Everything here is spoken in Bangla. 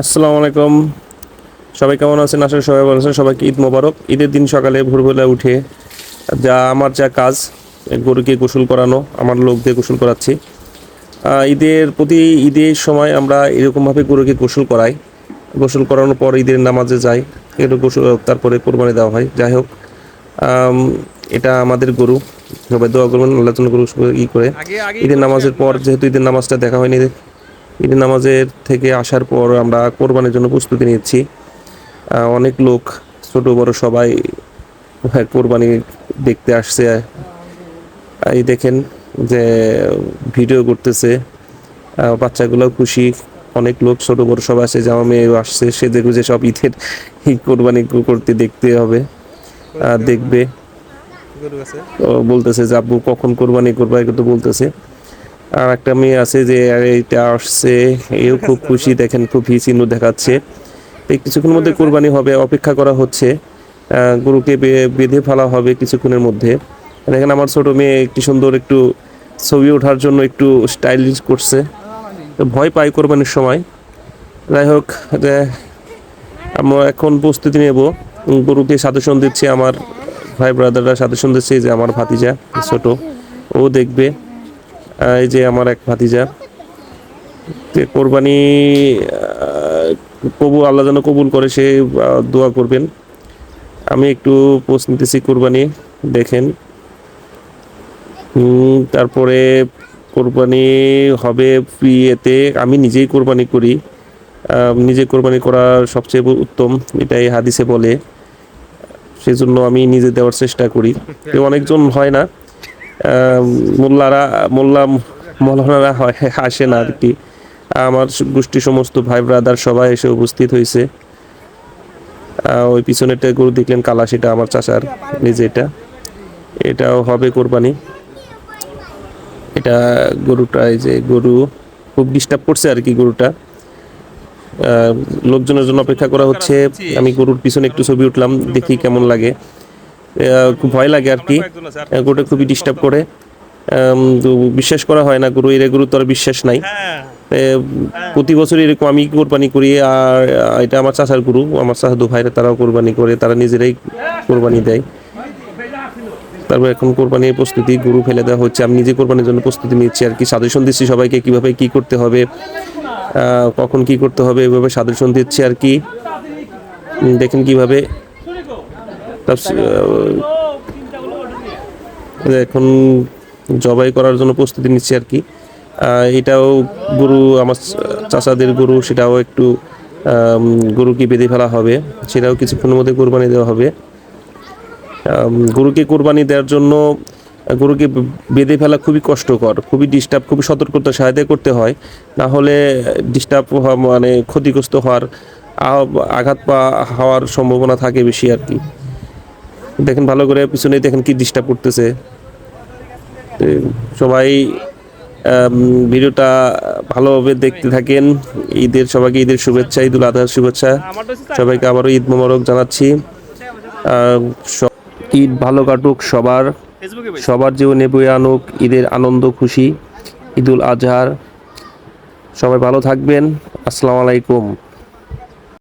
আসসালামু আলাইকুম। সবাই কেমন আছেন? আসলে সবাই ভালো আছেন। সবাইকে ঈদ মোবারক। ঈদের দিন সকালে ভোরবেলা উঠে যা আমার যা কাজ গরুকে গোসল করানো আমার লোক দিয়ে গোসল করাচ্ছি। ঈদের প্রতি ঈদের সময় আমরা এরকমভাবে গরুকে গোসল করাই। গোসল করানোর পর ঈদের নামাজে যাই। এগুলো গোসল তারপরে কোরবানি দেওয়া হয়। যাই হোক এটা আমাদের গরু। সবাই দোয়া করবেন আল্লাহ গরু ই করে। ঈদের নামাজের পর যেহেতু ঈদের নামাজটা দেখা হয়নি ঈদের নামাজের থেকে আসার পর আমরা কোরবানির জন্য প্রস্তুতি নিচ্ছি অনেক লোক ছোট বড় সবাই হ্যাঁ, কোরবানি দেখতে আসছে। এই দেখেন যে ভিডিও করতেছে। বাচ্চাগুলো খুশি। অনেক লোক ছোট বড় সবাই আসে জামা মেয়ে আসছে। সে দেখবে যে সব ঈদের এই কোরবানি করতে দেখতে হবে। আর দেখবে। বলতেছে যে আব্বু কখন কোরবানি করব? এগুলো তো বলতেছে। আর একটা মেয়ে আছে যে এইটা আসছে, এও খুব খুশি, দেখেন খুব চিহ্ন দেখাচ্ছে। কিছুক্ষণের মধ্যে কোরবানি হবে, অপেক্ষা করা হচ্ছে। গরুকে বেঁধে ফেলা হবে কিছুক্ষণের মধ্যে। দেখেন আমার ছোট মেয়ে একটু সুন্দর একটু ছবি ওঠার জন্য একটু স্টাইলিশ করছে। তো ভয় পাই কোরবানির সময়। যাই হোক আমরা এখন প্রস্তুতি নেব। গরুকে সাজেশন দিচ্ছে আমার ভাই ব্রাদাররা সাজেশন দিচ্ছে যে আমার ভাতিজা, ছোট, ও দেখবে। এই যে আমার এক ভাতিজা কোরবানি কবু আল্লাহ যেন কবুল করে, সে দোয়া করবেন। আমি একটু পোস্ট নিতেছি কোরবানি, দেখেন। তারপরে কোরবানি হবে ইয়েতে আমি নিজেই কোরবানি করি। নিজে কোরবানি করা সবচেয়ে উত্তম, এটাই হাদিসে বলে। সেজন্য আমি নিজে দেওয়ার চেষ্টা করি। তো অনেকজন হয় না মোল্লারা, মোল্লা মৌলানারা হয়, আসে না আর কি আমার গোষ্ঠী সমস্ত ভাই ব্রাদার সবাই এসে উপস্থিত হয়েছে ওই পিছনেরটা গরু দেখলেন, কালা সেটা আমার চাচার নিজে এটা। এটাও হবে কোরবানি। এটা গরুটা, এই যে গরু, খুব ডিস্টার্ব করছে আর কি গরুটা লোকজনের জন্য অপেক্ষা করা হচ্ছে। আমি গরুর পিছনে একটু ছবি উঠলাম, দেখি কেমন লাগে। খুব ভয় লাগে আর কি। গরুটা খুবই ডিস্টার্ব করে। বিশ্বাস করা হয় না, গরু এর গরু তো আর বিশ্বাস নাই। প্রতি বছর এরকম আমি কোরবানি করি, আর, এটা আমার চাচার গরু, আমার চাচাদু ভাইরা তারাও কোরবানি করে, তারা নিজেরাই কোরবানি দেয়। তারপর এখন কোরবানির প্রস্তুতি গরু ফেলে দেওয়া হচ্ছে, আমি নিজে কোরবানির জন্য প্রস্তুতি নিচ্ছি আর কি। সাজেশন দিচ্ছি সবাইকে কীভাবে কি করতে হবে কখন কি করতে হবে, এভাবে সাজেশন দিচ্ছি আর কি। দেখেন কীভাবে এখন জবাই করার জন্য প্রস্তুতি নিচ্ছি আর কি। এটাও গরু আমার চাচাদের গরু, সেটাও একটু গরুকে বেঁধে ফেলা হবে। সেটাও কিছুক্ষণের মধ্যে কোরবানি দেওয়া হবে। গরুকে কোরবানি দেওয়ার জন্য, গরুকে বেঁধে ফেলা খুবই কষ্টকর, খুবই ডিস্টার্ব খুবই সতর্কতা সাহায্য করতে হয়। না হলে ডিস্টার্ব মানে ক্ষতিগ্রস্ত হওয়ার আঘাত পা হওয়ার সম্ভাবনা থাকে বেশি আর কি। দেখেন ভালো করে পিছনে দেখেন কি ডিস্টার্ব করতেছে। সবাই ভিডিওটা ভালোভাবে দেখতে থাকেন। ঈদের সবাইকে ঈদের শুভেচ্ছা, ঈদুল আজহার শুভেচ্ছা। সবাইকে আবারও ঈদ মোবারক জানাচ্ছি। ঈদ ভালো কাটুক সবার। সবার জীবনে বয়ে আনুক, ঈদের আনন্দ, খুশি। ঈদুল আজহার। সবাই ভালো থাকবেন। আসসালামু আলাইকুম।